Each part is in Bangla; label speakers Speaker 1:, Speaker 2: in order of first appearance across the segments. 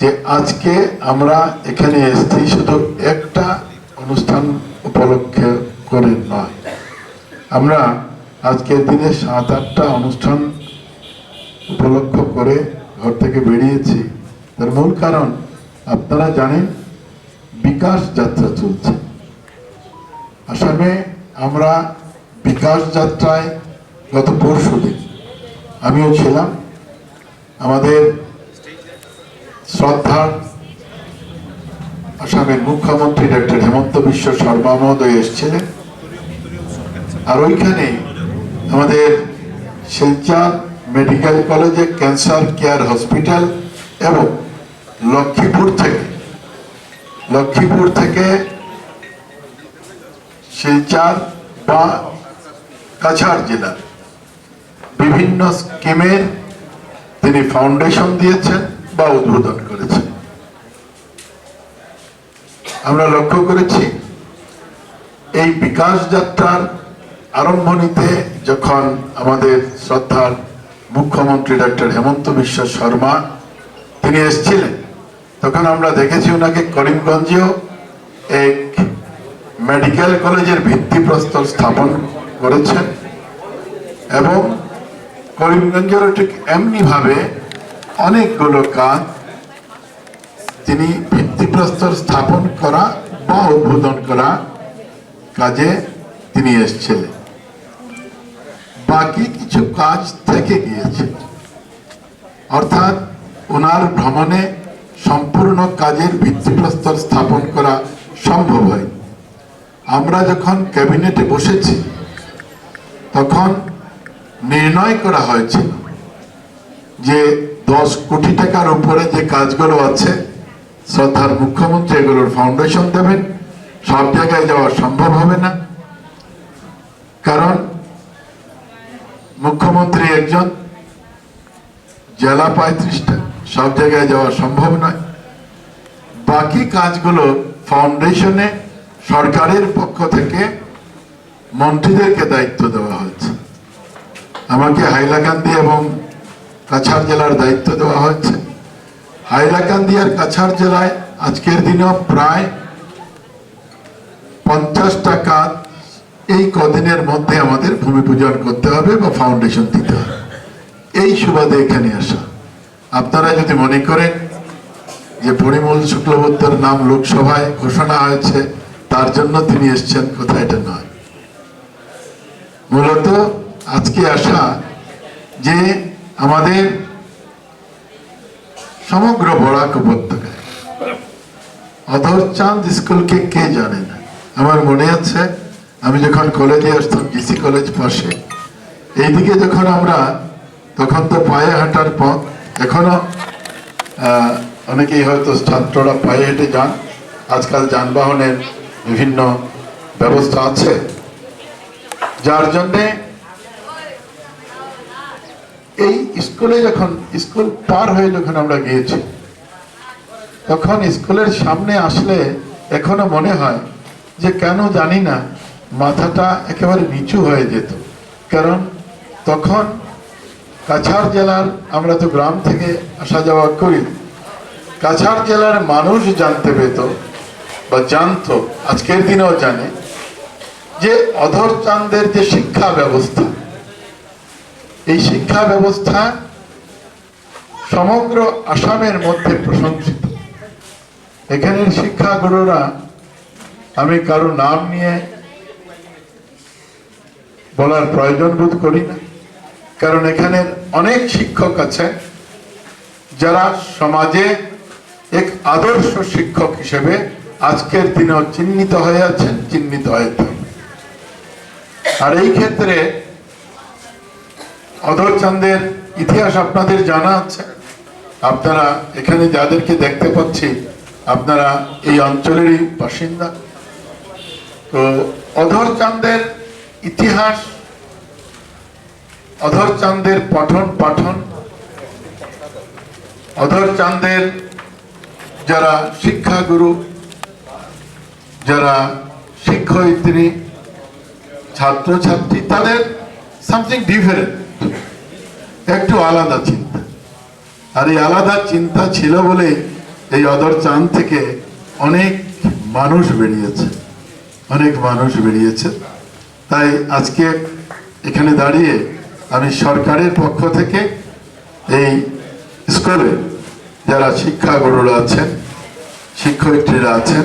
Speaker 1: যে আজকে আমরা এখানে এসেছি শুধু একটা অনুষ্ঠান উপলক্ষে করে নয়। আমরা আজকের দিনে সাত, আটটা অনুষ্ঠান উপলক্ষ করে ঘর থেকে বেরিয়েছি। তার মূল কারণ, আপনারা জানেন, বিকাশ যাত্রা চলছে। আসামে আমরা বিকাশ যাত্রায় গত পরশু দিন আমিও ছিলাম। আমাদের শ্রদ্ধার আসামের মুখ্যমন্ত্রী ডক্টর হেমন্ত বিশ্ব শর্মা মহোদয় এসেছিলেন। আর ওইখানে আমাদের শিলচর মেডিকেল কলেজে ক্যান্সার কেয়ার হসপিটাল এবং লক্ষ্মীপুর থেকে লক্ষ্মীপুর থেকে শিলচর বা কাছাড় জেলার বিভিন্ন স্কিমের তিনি ফাউন্ডেশন দিয়েছেন। বা উদ্বোধন করেছেন আমরা লক্ষ্য করেছি, এই বিকাশ যাত্রার আরম্ভণীতে যখন আমাদের শ্রদ্ধার মুখ্যমন্ত্রী ডক্টর হেমন্ত বিশ্ব শর্মা তিনি এসেছিলেন, তখন আমরা দেখেছি ওনাকে করিমগঞ্জেও এক মেডিকেল কলেজের ভিত্তিপ্রস্তর স্থাপন করেছেন এবং করিমগঞ্জেরও ঠিক এমনিভাবে অনেকগুলো কাজ তিনি ভিত্তিপ্রস্তর স্থাপন করা বা উদ্বোধন করা কাজে তিনি এসেছিলেন। বাকি কিছু কাজ থেকে গিয়েছে। অর্থাৎ ওনার ভ্রমণে সম্পূর্ণ কাজের ভিত্তিপ্রস্তর স্থাপন করা সম্ভব হয় আমরা যখন ক্যাবিনেটে বসেছি, তখন নির্ণয় করা হয়েছিল যে দশ কোটি টাকার উপরে যে কাজগুলো আছে, শ্রদ্ধার মুখ্যমন্ত্রী এগুলোর ফাউন্ডেশন দেবেন, সব জায়গায় যাওয়া সম্ভব হবে না। কারণ মুখ্যমন্ত্রী একজন জেলা পঁয়ত্রিশটা, সব জায়গায় যাওয়া সম্ভব নয়। বাকি কাজগুলো ফাউন্ডেশনে সরকারের পক্ষ থেকে মন্ত্রীদেরকে দায়িত্ব দেওয়া হয়েছে আমাকে হাইলাকান্দি এবং কাছাড় জেলার দায়িত্ব দেওয়া হয়েছে হাইলাকান্দি আর কাছাড় জেলায় আজকের দিনেও প্রায় পঞ্চাশটা কাজ এই কদিনের মধ্যে আমাদের ভূমি পূজন করতে হবে বা ফাউন্ডেশন দিতে হবে। এই সুবাদে এখানে আসা। আপনারা যদি মনে করেন যে পরিমল শুক্লবৈদ্যর নাম লোকসভায় ঘোষণা হয়েছে, তার জন্য তিনি এসছেন, কোথায় এটা নয়। মূলত আজকে আসা যে আমাদের সমগ্র বরাক উপত্যকায়। অধর চাঁদ স্কুলকে কে জানে না? আমার মনে আছে, আমি যখন কলেজে আসতাম জিসি কলেজ পাশে, এইদিকে যখন আমরা, তখন তো পায়ে হাঁটার পথ, এখনও অনেকেই হয়তো ছাত্ররা পায়ে হেঁটে যান, আজকাল যানবাহনের বিভিন্ন ব্যবস্থা আছে। যার জন্যে এই স্কুলে যখন, স্কুল পার হয়ে যখন আমরা গিয়েছি, তখন স্কুলের সামনে আসলে এখনও মনে হয় যে কেন জানি না, মাথাটা একেবারে নিচু হয়ে যেত। কারণ তখন কাছাড় জেলার, আমরা তো গ্রাম থেকে আসা যাওয়া করি, কাছাড় জেলার মানুষ জানতে পেত বা জানতো, আজকের দিনেও জানে, যে অধর চাঁদের যে শিক্ষা ব্যবস্থা এই শিক্ষা ব্যবস্থা সমগ্র আসামের মধ্যে প্রশংসিত। এখানের শিক্ষাগুরুরা, আমি কারও নাম নিয়ে বলার প্রয়োজন বোধ করি না। কারণ এখানের অনেক শিক্ষক আছেন যারা সমাজে এক আদর্শ শিক্ষক হিসেবে আজকের দিনেও চিহ্নিত হয়ে আছেন, চিহ্নিত হয়ে থাকবেন। আর এই ক্ষেত্রে অধর চাঁদের ইতিহাস আপনাদের জানা আছে। আপনারা এখানে যাদেরকে দেখতে পাচ্ছি, আপনারা এই অঞ্চলেরই বাসিন্দা। তো অধর চাঁদের ইতিহাস, অধর চাঁদের পঠন পাঠন, অধর চাঁদের যারা শিক্ষাগুরু, যারা শিক্ষয়িত্রী, ছাত্রছাত্রী, তাদের সামথিং ডিফারেন্ট একটু আলাদা চিন্তা। আর এই আলাদা চিন্তা ছিল বলে এই অদর চাঁদ থেকে অনেক মানুষ বেরিয়েছে। অনেক মানুষ বেরিয়েছে। তাই আজকে এখানে দাঁড়িয়ে আমি সরকারের পক্ষ থেকে এই স্কুলে যারা শিক্ষাগুরুরা আছেন, শিক্ষয়িত্রীরা আছেন,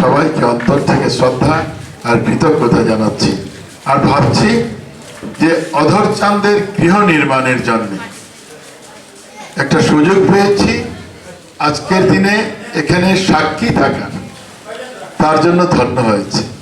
Speaker 1: সবাইকে অন্তর থেকে শ্রদ্ধা আর কৃতজ্ঞতা জানাচ্ছি। আর ভাবছি যে অধর চান্দের গৃহ নির্মাণের জন্য। একটা সুযোগ পেয়েছি। আজকের দিনে এখানে সাক্ষী থাকার। তার জন্য ধন্য হয়েছে।